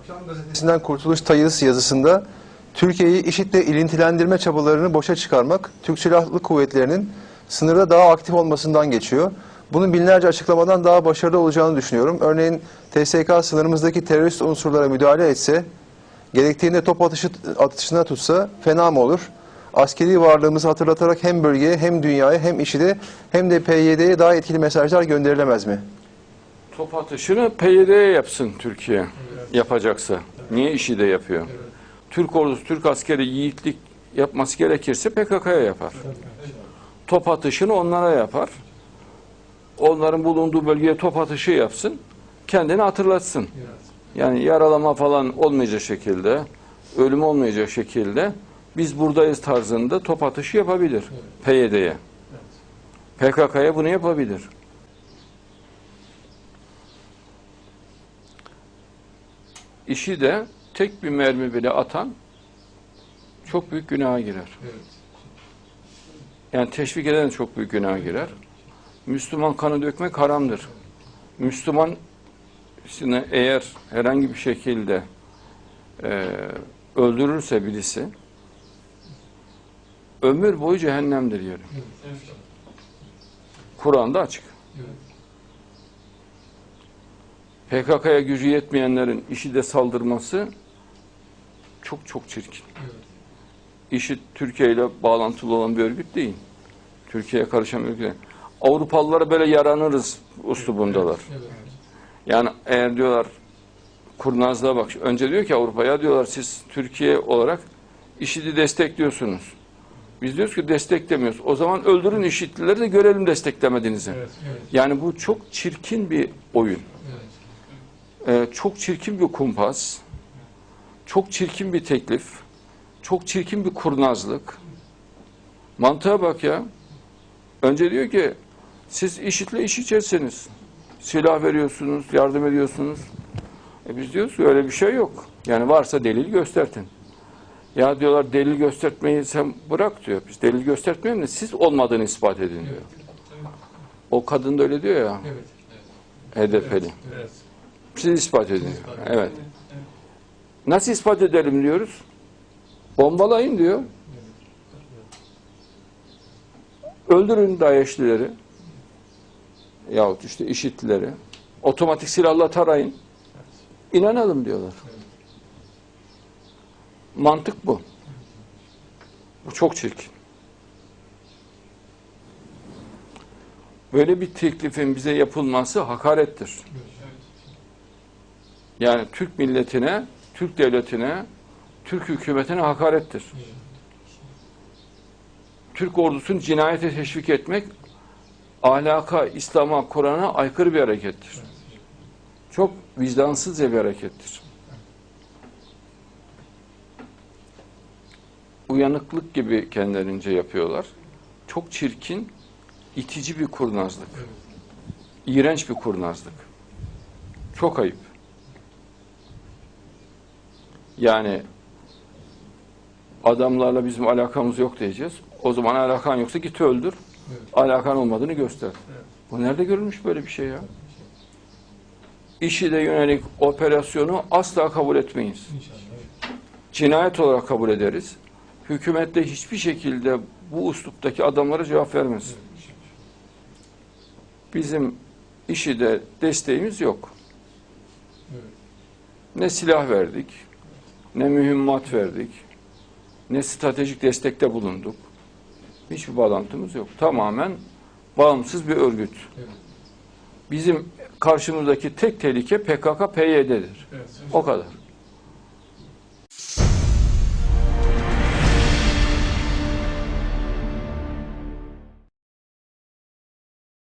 Akşam gazetesinden Kurtuluş Tayız yazısında Türkiye'yi IŞİD'le ilintilendirme çabalarını boşa çıkarmak Türk Silahlı Kuvvetleri'nin sınırda daha aktif olmasından geçiyor. Bunun binlerce açıklamadan daha başarılı olacağını düşünüyorum. Örneğin TSK sınırımızdaki terörist unsurlara müdahale etse, gerektiğinde top atışı, atışına tutsa fena mı olur? Askeri varlığımızı hatırlatarak hem bölgeye hem dünyaya hem IŞİD'e hem de PYD'ye daha etkili mesajlar gönderilemez mi? Top atışını PYD'ye yapsın Türkiye yapacaksa. Niye işi de yapıyor? Türk ordusu, Türk askeri yiğitlik yapması gerekirse PKK'ya yapar. Top atışını onlara yapar. Onların bulunduğu bölgeye top atışı yapsın. Kendini hatırlatsın. Yani yaralama falan olmayacak şekilde, ölüm olmayacak şekilde biz buradayız tarzında top atışı yapabilir PYD'ye. PKK'ya bunu yapabilir. İşi de tek bir mermi bile atan çok büyük günaha girer. Yani teşvik eden de çok büyük günaha girer. Müslüman kanı dökmek haramdır. Müslüman eğer herhangi bir şekilde e, öldürürse birisi ömür boyu cehennemdir yeri. Kur'an'da açık. PKK'ya gücü yetmeyenlerin işi de saldırması çok çok çirkin. İşi Türkiye ile bağlantılı olan bir örgüt değil. Türkiye'ye karışan bir örgüt değil. Avrupalılara böyle yaranırız uslubundalar. Yani eğer diyorlar kurnazlığa bak. Önce diyor ki Avrupa'ya diyorlar siz Türkiye olarak IŞİD'i destekliyorsunuz. Biz diyoruz ki desteklemiyoruz. O zaman öldürün IŞİD'lileri de görelim desteklemediğinizi. Yani bu çok çirkin bir oyun. Ee, çok çirkin bir kumpas, çok çirkin bir teklif, çok çirkin bir kurnazlık. Mantığa bak ya. Önce diyor ki siz IŞİD'le iş içerseniz silah veriyorsunuz, yardım ediyorsunuz. E biz diyoruz ki öyle bir şey yok. Yani varsa delil göstertin. Ya diyorlar delil göstermeyi sen bırak diyor. Biz delil göstertmeyelim de siz olmadığını ispat edin diyor. O kadın da öyle diyor ya. HDP'li. Siz ispat edin. Evet. Nasıl ispat edelim diyoruz? Bombalayın diyor. Öldürün DAEŞ'lileri. Yahut işte IŞİD'lileri. Otomatik silahla tarayın. İnanalım diyorlar. Mantık bu. Bu çok çirkin. Böyle bir teklifin bize yapılması hakarettir. Yani Türk milletine, Türk devletine, Türk hükümetine hakarettir. Türk ordusunu cinayete teşvik etmek ahlaka, İslam'a, Kur'an'a aykırı bir harekettir. Çok vicdansızca bir harekettir. Uyanıklık gibi kendilerince yapıyorlar. Çok çirkin, itici bir kurnazlık. İğrenç bir kurnazlık. Çok ayıp. Yani adamlarla bizim alakamız yok diyeceğiz. O zaman alakan yoksa git öldür. Alakan olmadığını göster. Bu nerede görülmüş böyle bir şey ya? İşi de yönelik operasyonu asla kabul etmeyiz. Cinayet olarak kabul ederiz. Hükümette hiçbir şekilde bu usluptaki adamlara cevap vermez. Bizim işi de desteğimiz yok. Ne silah verdik, ne mühimmat verdik, ne stratejik destekte bulunduk. Hiçbir bağlantımız yok. Tamamen bağımsız bir örgüt. Bizim karşımızdaki tek tehlike PKK-PYD'dir. O kadar.